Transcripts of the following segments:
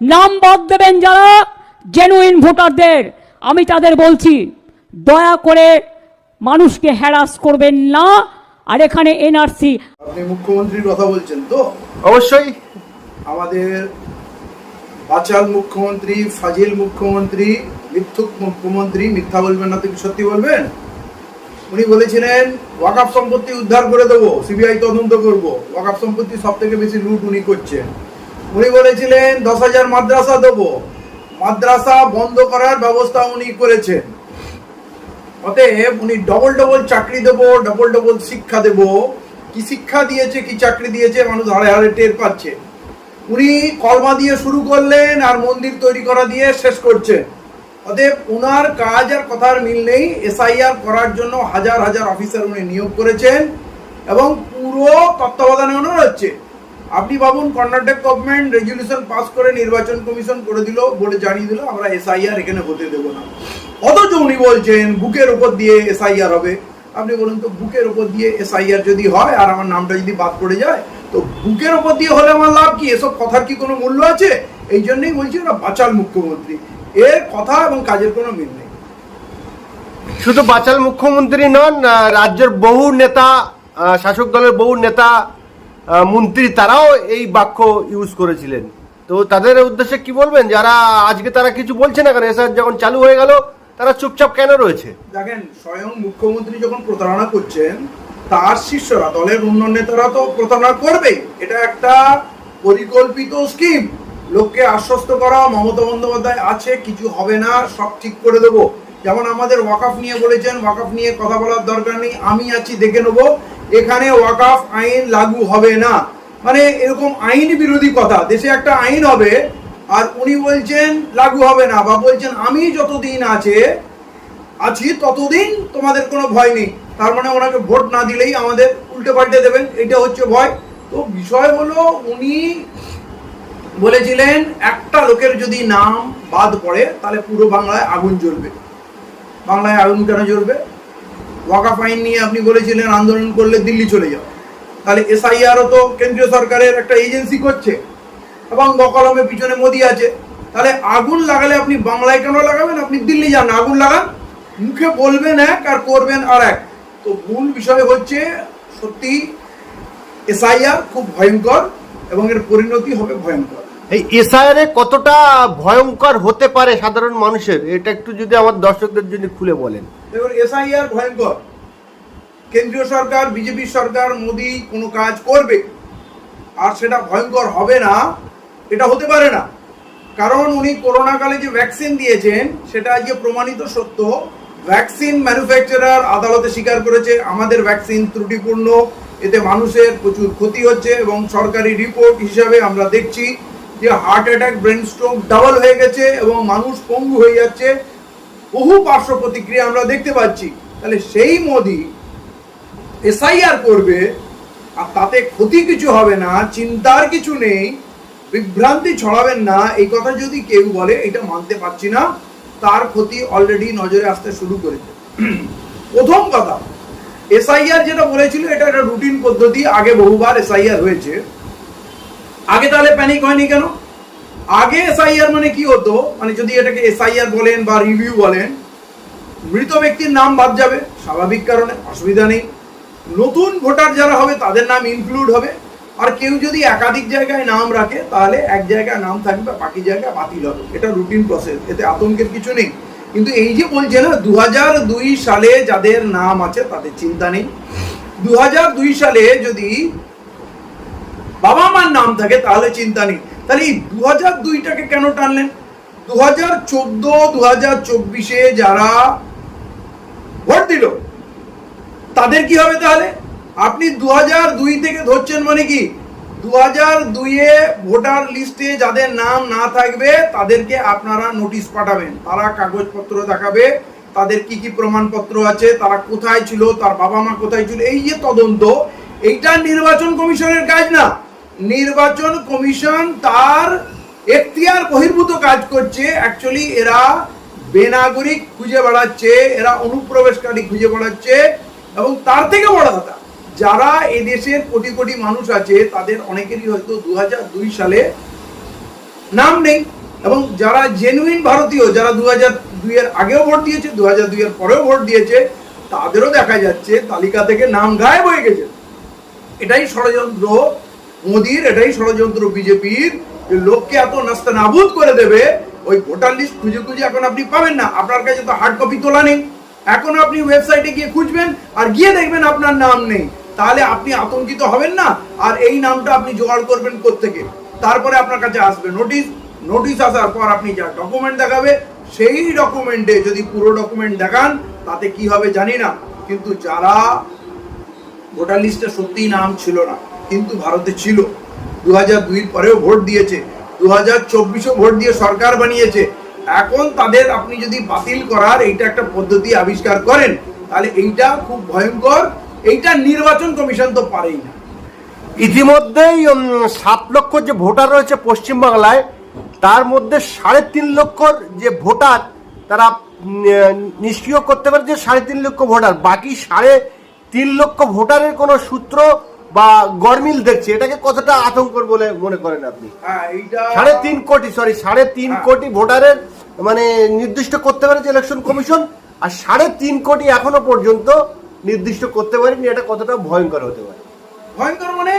নাম বাদ দেবেন যারা জেনুইন ভোটারদের। আমি তাদের বলছি দয়া করে মানুষকে হ্যারাস করবেন না। আর এখানে এনআরসি আপনি মুখ্যমন্ত্রীর কথা বলছেন তো? অবশ্যই। আমাদের বাচাল মুখ্যমন্ত্রী ফাজিল মুখ্যমন্ত্রী মিথ্যুক মুখ্যমন্ত্রী মিথ্যা বলবেন না তুমি সত্যি বলবেন? উনি বলেছিলেন ওয়াকাফ সম্পত্তি উদ্ধার করে দেবো সিবিআই তদন্ত করব। ওয়াকাফ সম্পত্তি সব থেকে বেশি লুট উনি করছেন। উনি বলেছিলেন, দশ হাজার মাদ্রাসা দেবো। মাদ্রাসা বন্ধ করার ব্যবস্থা উনি করেছেন। অতএব উনি ডবল ডবল চাকরি দেবো ডবল ডবল শিক্ষা দেব। কি শিক্ষা দিয়েছে, কি চাকরি দিয়েছে, মানুষ হাড়ে হাড়ে টের পাচ্ছে। উনি কলমা দিয়ে শুরু করলেন আর মন্দির তৈরি করা দিয়ে শেষ করছেন। অতএব ওনার কাজ আর কথার মিল নেই। এসআইআর করার জন্য হাজার হাজার অফিসার উনি নিয়োগ করেছেন এবং পুরো তত্ত্বাবধানে ওনার হচ্ছে আপনি ভাবুন, কর্ণাটক গভর্নমেন্ট রেজলিউশন পাস করে নির্বাচন কমিশন করে দিল, বলে জানিয়ে দিল, আমরা এসআইআর এখানে হতে দেবো না। অথচ উনি বলছেন, বুকের উপর দিয়ে এসআইআর হবে। আপনি বলুন তো, বুকের উপর দিয়ে এসআইআর যদি হয়, আর আমার নামটা যদি বাদ পড়ে যায়, তো বুকের উপর দিয়ে হলে আমার লাভ কি? এসব কথার কি কোনো মূল্য আছে? এই জন্যই বলছি ওরা বাচাল মুখ্যমন্ত্রী। এর কথা এবং কাজের কোনো মিল নেই। শুধু বাচাল মুখ্যমন্ত্রী নন রাজ্যের বহু নেতা শাসক দলের বহু নেতা মন্ত্রী তারাও এই বাক্য ইউজ করেছিলেন। তো তাদের উদ্দেশ্যে কি বলবেন? যারা আজকে তারা কিছু বলছে না কেন? এসআর যখন চালু হয়ে গেল, তারা চুপচাপ কেন রয়েছে? দেখেন, স্বয়ং মুখ্যমন্ত্রী যখন প্রতারণা করছেন, তার শিষ্যরা, দলের অন্য নেতারা তো প্রতারণা করবেই। এটা একটা পরিকল্পিত স্কিম লোককে আশ্বস্ত করা, মমতা বন্দ্যোপাধ্যায় আছে, কিছু হবে না, সব ঠিক করে দেবো। যেমন আমাদের ওয়াকাফ নিয়ে বলেছেন, ওয়াকাফ নিয়ে কথা বলার দরকার নেই, আমি আছি, দেখে নেব। এখানে ওয়াকাফ আইন লাগু হবে না। মানে এরকম আইন বিরোধী কথা, দেশে একটা আইন হবে, আর উনি বলছেন লাগু হবে না, বা বলছেন আমি যতদিন আছে, আছি ততদিন তোমাদের কোনো ভয় নেই। তার মানে ওনাকে ভোট না দিলেই আমাদের উল্টে পাল্টে দেবেন, এটা হচ্ছে ভয়। তো বিষয় হলো উনি বলেছিলেন, একটা লোকের যদি নাম বাদ পড়ে, তাহলে পুরো বাংলায় আগুন জ্বলবে। বাংলায় আগুন কেন জ্বলবে? ওয়াকাফ আইন নিয়ে আপনি বলেছিলেন আন্দোলন করলে দিল্লি চলে যাও। তাহলে এসআইআরও তো কেন্দ্রীয় সরকারের একটা এজেন্সি করছে এবং বকলমে পিছনে মোদি আছে। তাহলে আগুন লাগালে আপনি বাংলায় কেন লাগাবেন? আপনি দিল্লি যান, আগুন লাগান। মুখে বলবেন এক আর করবেন আর এক। তো মূল বিষয় হচ্ছে সত্যি এসআইআর খুব ভয়ঙ্কর এবং এর পরিণতি হবে ভয়ঙ্কর। এই এসআইআর কতটা ভয়ঙ্কর হতে পারে সাধারণ মানুষের, এটা একটু যদি আমার দর্শকদের জন্য খুলে বলেন। দেখুন, এসআইআর ভয়ঙ্কর। কেন্দ্রীয় সরকার, বিজেপি সরকার, মোদি কোনো কাজ করবে। আর সেটা ভয়ঙ্কর হবে না, এটা হতে পারে না। কারণ উনি করোনা কালে যে ভ্যাকসিন দিয়েছেন, সেটা আজকে প্রমাণিত সত্য ভ্যাকসিন ম্যানুফ্যাকচারার আদালতে স্বীকার করেছে, আমাদের ভ্যাকসিন ত্রুটিপূর্ণ, এতে মানুষের প্রচুর ক্ষতি হচ্ছে এবং সরকারি রিপোর্ট হিসাবে আমরা দেখছি। যে heart attack brain stroke double হয়ে গেছে এবং মানুষ পঙ্গু হয়ে যাচ্ছে, বহু পার্শ্ব প্রতিক্রিয়া আমরা দেখতে পাচ্ছি। তাহলে সেই মোদি এসআইআর করবে, আর তাতে ক্ষতি কিছু হবে না, চিন্তার কিছু নেই, বিভ্রান্তি ছড়াবেন না, এই কথা যদি কেউ বলে, এটা মানতে পারছি না, তার ক্ষতি অলরেডি নজরে আসতে শুরু করেছে। প্রথম কথা এসআইআর যেটা বলেছিল, এটা একটা রুটিন পদ্ধতি, আগে বহুবার এসআইআর হয়েছে। আগে তাহলে প্যানিক হয়নি কেন? আগে এসআইআর মানে কি হতো? মানে যদি এটাকে এসআইআর বলেন বা রিভিউ বলেন, মৃত ব্যক্তির নাম বাদ যাবে, স্বাভাবিক কারণে, অসুবিধা নেই। নতুন ভোটার যারা হবে, তাদের নাম ইনক্লুড হবে। আর কেউ যদি একাধিক জায়গায় নাম রাখে, তাহলে এক জায়গায় নাম থাকবে, বাকি জায়গায় বাতিল হবে। এটা রুটিন প্রসেস এতে আতঙ্কের কিছু নেই। কিন্তু এই যে বলছে না দু সালে যাদের নাম আছে, তাদের চিন্তা নেই। দু সালে যদি বাবা মার নাম থাকে, তাহলে চিন্তা নেই। তাহলে এই দু হাজার দুইটাকে কেন টানলেন? দু হাজার চোদ্দ দু হাজার চব্বিশে যারা ভোট দিল, তাদের কি হবে তাহলে? আপনি দু হাজার দুই থেকে ধরছেন মানে কি? দু হাজার দুইয়ে ভোটার লিস্টে যাদের নাম না থাকবে, তাদেরকে আপনারা নোটিশ পাঠাবেন। তারা কাগজপত্র দেখাবে, তাদের কি কি প্রমাণপত্র আছে, তারা কোথায় ছিল, তার বাবা মা কোথায় ছিল, এই যে তদন্ত, এইটা নির্বাচন কমিশনের কাজ না। নির্বাচন কমিশন তার এখতিয়ার বহির্ভূত কাজ করছে। অ্যাকচুয়ালি এরা বেনাগরিক খুঁজে বেড়াচ্ছে, এরা অনুপ্রবেশকারী খুঁজে বেড়াচ্ছে এবং তার থেকে বড় কথা, যারা এদেশের কোটি কোটি মানুষ আছে, তাদের অনেকেরই হয়তো দু দুই সালে নাম নেই এবং যারা জেনুইন ভারতীয়, যারা দু হাজার দুইয়ের আগেও ভোট দিয়েছে দু হাজার দুইয়ের পরেও ভোট দিয়েছে, তাদেরও দেখা যাচ্ছে তালিকা থেকে নাম গায়েব হয়ে গেছে। এটাই ষড়যন্ত্র মোদির এটাই ষড়যন্ত্র বিজেপির লোককে এত নাস্তা নাবুদ করে দেবে, ওই ভোটার লিস্ট খুঁজে খুঁজে এখন আপনি পাবেন না। আপনার কাছে তো হার্ড কপি তোলা নেই। এখন আপনি ওয়েবসাইটে গিয়ে খুঁজবেন আর গিয়ে দেখবেন আপনার নাম নেই। তাহলে আপনি আতঙ্কিত হবেন না আর এই নামটা আপনি জোগাড় করবেন থেকে তারপরে আপনার কাছে আসবে নোটিশ নোটিশ আসার পর আপনি যা ডকুমেন্ট দেখাবে, সেই ডকুমেন্টে যদি পুরো ডকুমেন্ট দেখান, তাতে কি হবে জানি না। কিন্তু যারা ভোটার লিস্টে সত্যিই নাম ছিল না কিন্তু ভারতে ছিল। দু হাজার দুইয়ের পরেও ভোট দিয়েছে। দু হাজার চব্বিশও ভোট দিয়ে সরকার বানিয়েছে। এখন তাদের আপনি যদি বাতিল করার এইটা একটা পদ্ধতি আবিষ্কার করেন, তাহলে এইটা খুব ভয়ঙ্কর। এইটা নির্বাচন কমিশন তো পারেই না। ইতিমধ্যেই সাত লক্ষ যে ভোটার রয়েছে পশ্চিমবাংলায়, তার মধ্যে সাড়ে তিন লক্ষর যে ভোটার, তারা নিষ্ক্রিয় করতে পারে যে সাড়ে তিন লক্ষ ভোটার। বাকি সাড়ে তিন লক্ষ ভোটারের কোনো সূত্র বা গরমিল দেখছে এটাকে কতটা আতঙ্কর বলে মনে করেন আপনি? হ্যাঁ সাড়ে তিন কোটি সরি সাড়ে তিন হ্যাঁ। কোটি ভোটারের মানে নির্দিষ্ট করতে পারেছে ইলেকশন কমিশন আর সাড়ে তিন কোটি এখনও পর্যন্ত নির্দিষ্ট করতে পারেনি এটা কতটা ভয়ঙ্কর হতে পারে? ভয়ঙ্কর মানে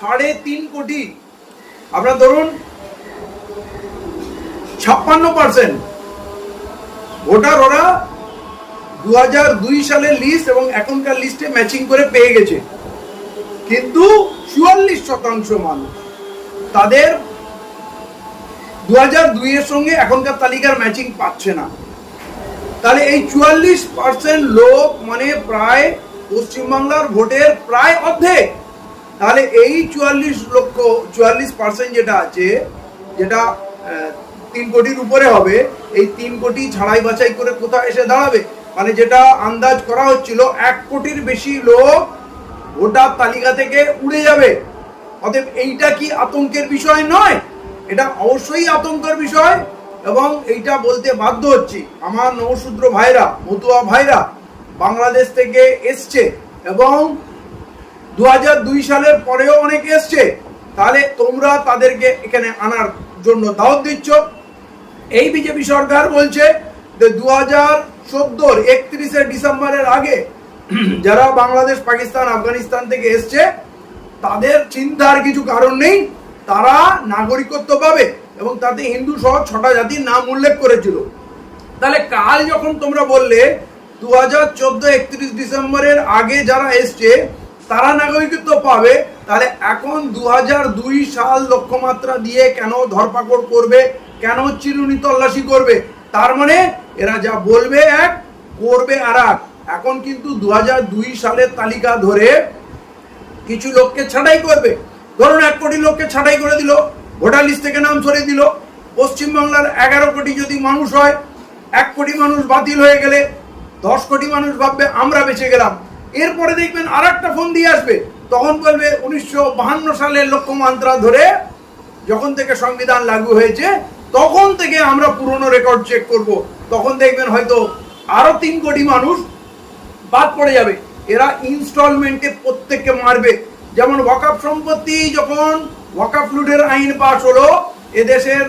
সাড়ে তিন কোটি। আপনার ধরুন ছাপ্পান্ন পার্সেন্ট ভোটার ওরা দু হাজার দুই সালের লিস্ট এবং এখনকার লিস্টে ম্যাচিং করে পেয়ে গেছে। কিন্তু চুয়াল্লিশ শতাংশ মানুষ। তাদের দু হাজার দুইয়ের সঙ্গে এখনকার তালিকার ম্যাচিং পাচ্ছে না। তাহলে এই চুয়াল্লিশ পার্সেন্ট লোক মানে প্রায় পশ্চিমবাংলার ভোটের প্রায় অর্ধেক। তাহলে এই চুয়াল্লিশ লক্ষ, চুয়াল্লিশ পার্সেন্ট যেটা আছে, যেটা তিন কোটির উপরে হবে, এই তিন কোটি ছাড়াই বাছাই করে কোথায় এসে দাঁড়াবে? মানে যেটা আন্দাজ করা হচ্ছিল, এক কোটির বেশি লোক ভোটার তালিকা থেকে উড়ে যাবে। অতএব এইটা কি আতঙ্কের বিষয় নয়? এটা অবশ্যই আতঙ্কের বিষয় এবং এইটা বলতে বাধ্য হচ্ছি। আমার নবশূদ্র ভাইরা, মতুয়া ভাইরা বাংলাদেশ থেকে এসছে এবং দু দুই সালের পরেও অনেকে এসছে। তাহলে তোমরা তাদেরকে এখানে আনার জন্য দাওয়াত দিচ্ছ। এই বিজেপি সরকার বলছে যে দু হাজার চোদ্দোর একত্রিশে ডিসেম্বরের আগে যারা বাংলাদেশ, পাকিস্তান, আফগানিস্তান থেকে এসছে, তাদের চিন্তার কিছু কারণ নেই। তারা নাগরিকত্ব পাবে এবং তাতে হিন্দু সহ ছটা জাতির নাম উল্লেখ করেছিল। তাহলে কাল যখন তোমরা বললে দু হাজার চোদ্দ একত্রিশ ডিসেম্বরের আগে যারা এসছে, তারা নাগরিকত্ব পাবে, তাহলে এখন দু হাজার দুই সাল লক্ষ্যমাত্রা দিয়ে কেন ধরপাকড় করবে, কেন চিরুনি তল্লাশি করবে? তার মানে এরা যা বলবে এক, করবে আর এক। এখন কিন্তু দু হাজার দুই সালের তালিকা ধরে কিছু লোককে ছাঁটাই করবে। ধরুন এক কোটি লোককে ছাঁটাই করে দিল, ভোটার লিস্ট থেকে নাম সরিয়ে দিল। পশ্চিমবাংলার এগারো কোটি যদি মানুষ হয়, এক কোটি মানুষ বাতিল হয়ে গেলে দশ কোটি মানুষ ভাববে, আমরা বেঁচে গেলাম। এরপরে দেখবেন আর একটা ফোন দিয়ে আসবে। তখন বলবে উনিশশো বাহান্ন সালের লক্ষ্যমাত্রা ধরে যখন থেকে সংবিধান লাগু হয়েছে, তখন থেকে আমরা পুরনো রেকর্ড চেক করব। তখন দেখবেন হয়তো আরও তিন কোটি মানুষ বাদ পড়ে যাবে। এরা ইনস্টলমেন্টে প্রত্যেককে মারবে। যেমন ওয়াকাফ সম্পত্তি, যখন ওয়াকাফ লুটের আইন পাশ হলো, এদেশের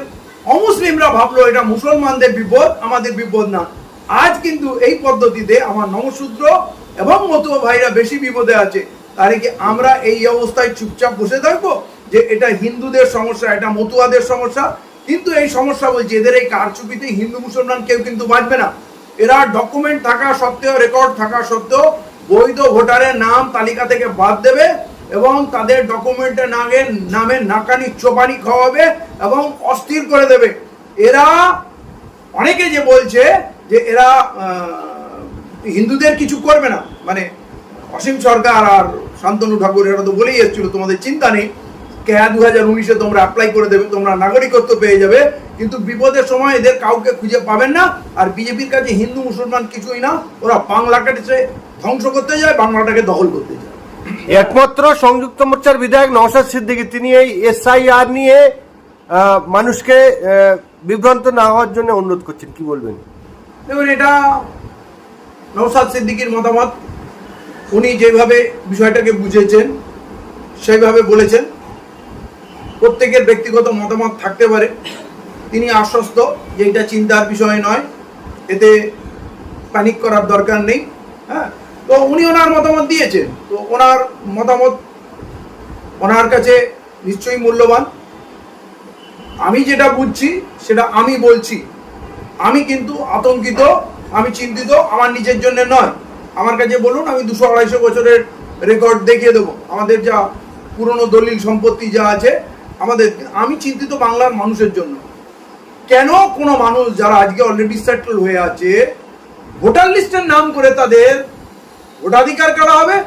অমুসলিমরা ভাবলো, এটা মুসলমানদের বিপদ, আমাদের বিপদ না। আজ কিন্তু এই পদ্ধতিতে আমার নমশূদ্র এবং মতুয়া ভাইরা বেশি বিপদে আছে। তাহলে কি আমরা এই অবস্থায় চুপচাপ বসে থাকব? যে এটা হিন্দুদের সমস্যা, এটা মতুয়াদের সমস্যা। কিন্তু এই সমস্যা বলছি, এদের এই কারচুপিতে হিন্দু মুসলমান কেউ কিন্তু বাঁচবে না। এরা ডকুমেন্ট থাকা সত্ত্বেও রেকর্ড থাকা সত্ত্বেও বৈধ ভোটারের নাম তালিকা থেকে বাদ দেবে এবং তাদের ডকুমেন্টের নামে নামে নাকানি চোপানি খাওয়াবে এবং অস্থির করে দেবে। এরা অনেকে যে বলছে যে এরা হিন্দুদের কিছু করবে না। মানে অসীম সরকার আর শান্তনু ঠাকুর, এরা তো বলেই এসেছিল, তোমাদের চিন্তা নেই। কেয়া দু হাজার উনিশে তোমরা অ্যাপ্লাই করে দেবে তোমরা নাগরিকত্ব পেয়ে যাবে। কিন্তু বিপদের সময় এদের কাউকে খুঁজে পাবেন না। আর বিজেপির কাছে হিন্দু মুসলমান কিছুই না। ওরা বাংলাটাকে ধ্বংস করতে যায় বাংলাটাকে দখল করতে যায়। একমাত্র সংযুক্ত মোর্চার বিধায়ক নওশাদ সিদ্দিকী তিনি এই এসআইআর নিয়ে মানুষকে বিভ্রান্ত না হওয়ার জন্য অনুরোধ করছেন। কি বলবেন? দেখুন এটা নৌসাদ সিদ্দিকির মতামত। উনি যেভাবে বিষয়টাকে বুঝেছেন সেইভাবে বলেছেন। প্রত্যেকের ব্যক্তিগত মতামত থাকতে পারে। তিনি আশ্বস্ত যে এটা চিন্তার বিষয় নয়। এতে প্যানিক করার দরকার নেই। হ্যাঁ? তো উনি ওনার মতামত দিয়েছেন। তো ওনার মতামত ওনার কাছে নিশ্চয়ই মূল্যবান। আমি যেটা বুঝছি, সেটা আমি বলছি। আমি কিন্তু আতঙ্কিত, আমি চিন্তিত, আমার নিজের জন্য নয়। আমার কাছে বলুন, আমি দুশো আড়াইশো বছরের রেকর্ড দেখিয়ে দেবো। আমাদের যা পুরনো দলিল সম্পত্তি যা আছে আমাদের, আমি চিন্তিত বাংলার মানুষের জন্য। কেন কোনো মানুষ যারা আজকে অলরেডি সেটেল হয়ে আছে, ভোটার লিস্টের নাম করে তাদের ভোটাধিকার কারা হবে,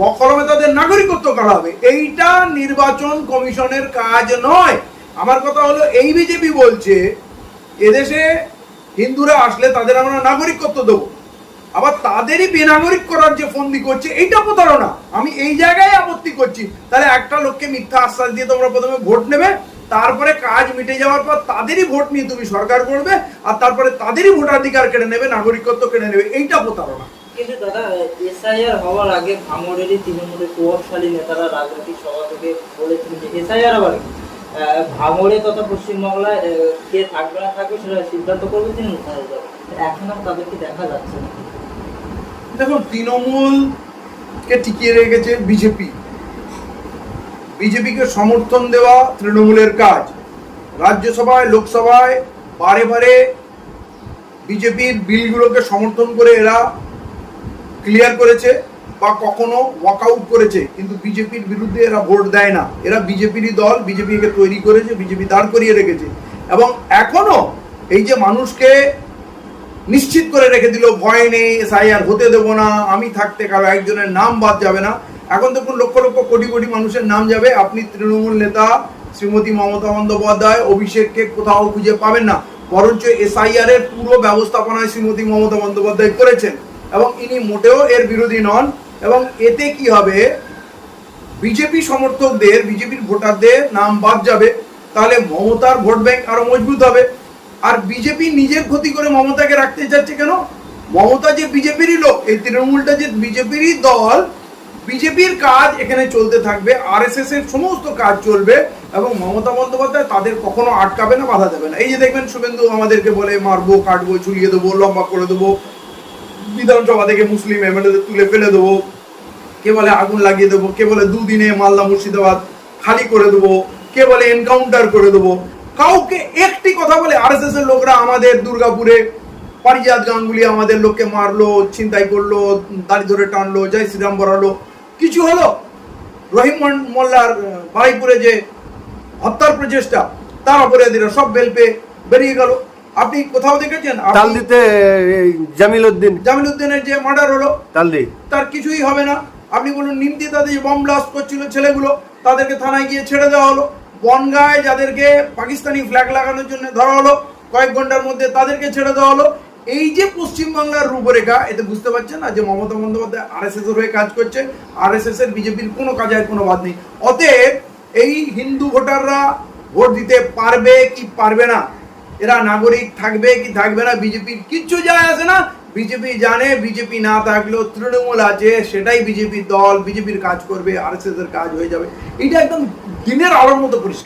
বকলমে তাদের নাগরিকত্ব কারা হবে, এইটা নির্বাচন কমিশনের কাজ নয়। আমার কথা হলো, এই বিজেপি বলছে, এদেশে হিন্দুরা আসলে তাদের আমরা নাগরিকত্ব দেবো। আবার তাদেরই বেনাগরিক করার যে ফন্দি করছে, এইটা প্রতারণা। আমি এই জায়গায় আপত্তি করছি। তাহলে একটা লোককে মিথ্যা আশ্বাস দিয়ে তোমরা প্রথমে ভোট নেবে, তারপরে কাজ মিটে যাওয়ার পর তাদেরই ভোট নিয়ে তুমি সরকার করবে, আর তারপরে তাদেরই ভোটাধিকার কেড়ে নেবে, নাগরিকত্ব কেড়ে নেবে, এইটা প্রতারণা। কিন্তু দাদা, এসআইআর হওয়ার আগে ভাঙড়েরই তৃণমূলের প্রভাবশালী নেতারা রাজনৈতিক সভা থেকে বলেছিলেন যে এসআইআর আবার ভাঙড়ে তথা পশ্চিমবাংলায় কে থাকবে না থাকবে সেটা সিদ্ধান্ত করবে তিনি এখন আর তাদেরকে দেখা যাচ্ছে না। দেখুন, তৃণমূলকে টিকিয়ে রেখেছে বিজেপি। বিজেপিকে সমর্থন দেওয়া তৃণমূলের কাজ। রাজ্যসভায়, লোকসভায়, বারে বারে বিজেপির বিলগুলোকে সমর্থন করে এরা ক্লিয়ার করেছে বা কখনো ওয়াকআউট করেছে। কিন্তু বিজেপির বিরুদ্ধে এরা ভোট দেয় না। এরা বিজেপিরই দল, বিজেপিকে তৈরি করেছে, বিজেপি দাঁড় করিয়ে রেখেছে। এবং এখনও এই যে মানুষকে নিশ্চিত করে রেখে দিল, ভয় নেই এসআইআর হতে দেবো না, আমি থাকতে কারও একজনের নাম বাদ যাবে না। এখন দেখুন লক্ষ লক্ষ কোটি কোটি মানুষের নাম যাবে, আপনি তৃণমূল নেতা, শ্রীমতী মমতা বন্দ্যোপাধ্যায়, অভিষেককে কোথাও খুঁজে পাবেন না। বরঞ্চ এসআইআর এর পুরো ব্যবস্থাপনায় শ্রীমতী মমতা বন্দ্যোপাধ্যায় করেছেন। এবং ইনি মোটেও এর বিরোধী নন। এবং এতে কি হবে, বিজেপি সমর্থকদের, বিজেপির ভোটারদের নাম বাদ যাবে, তাহলে মমতার ভোট ব্যাংক আরও মজবুত হবে। আর বিজেপি নিজের ক্ষতি করে মমতাকে রাখতে চাচ্ছে কেন? মমতা যে বিজেপিরই লোক, এই তৃণমূলটা যে বিজেপিরই দল বিজেপির কাজ এখানে চলতে থাকবে আরএসএস এর সমস্ত কাজ চলবে, এবং মমতা বন্দ্যোপাধ্যায় তাদের কখনো আটকাবে না, বাধা দেবে না। এই যে দেখবেন শুভেন্দু আমাদেরকে বলে, মারবো, কাটবো ঝুলিয়ে দেবো, লম্বা করে দেবো, বিধানসভা থেকে মুসলিম এমএলএদের তুলে ফেলে দেবো, কে বলে আগুন লাগিয়ে দেবো, কে বলে দুদিনে মালদা মুর্শিদাবাদ খালি করে দেবো, কে বলে এনকাউন্টার করে দেবো। কাউকে একটি কথা বলে আরএসএস এর লোকরা আমাদের দুর্গাপুরে পারিজাত গাঙ্গুলি আমাদের লোককে মারলো ছিনতাই করল দাড়ি ধরে টানলো জয় শ্রীরাম বরালো। কিছু হলো? রহিম মোল্লার বারুইপুরে যে হত্যার প্রচেষ্টা তার অপরাধীরা সব বেল পেয়ে বেরিয়ে গেল। আপনি কোথাও দেখেছেন? আপনি- তাল দিতে জামিল উদ্দিন জামিল উদ্দিনের যে মার্ডার হলো তালদি তার কিছুই হবে না। আপনি বলুন নিমতি তাদের যে বম ব্লাস্ট করছিল ছেলেগুলো তাদেরকে থানায় গিয়ে ছেড়ে দেওয়া হলো। বনগায় যাদেরকে পাকিস্তানি ফ্ল্যাগ লাগানোর জন্য ধরা হলো, কয়েক ঘণ্টার মধ্যে তাদেরকে ছেড়ে দেওয়া হলো। এই যে পশ্চিমবাংলার রূপরেখা, এতে বুঝতে পারছেন না যে মমতা বন্দ্যোপাধ্যায় আরএসএস এর হয়ে কাজ করছে। আরএসএস এর বিজেপির কোনো কাজে আর কোনো বাদ নেই। অতএব এই হিন্দু ভোটাররা ভোট দিতে পারবে কি পারবে না? এরা নাগরিক থাকবে কি থাকবে না? বিজেপির কিচ্ছু যায় আসে না বিজেপি জানে, বিজেপি না থাকলেও তৃণমূল আছে, সেটাই বিজেপির দল, বিজেপির কাজ করবে, আর এর কাজ হয়ে যাবে। এটা একদম দিনের আলোর মতো পরিষ্কার।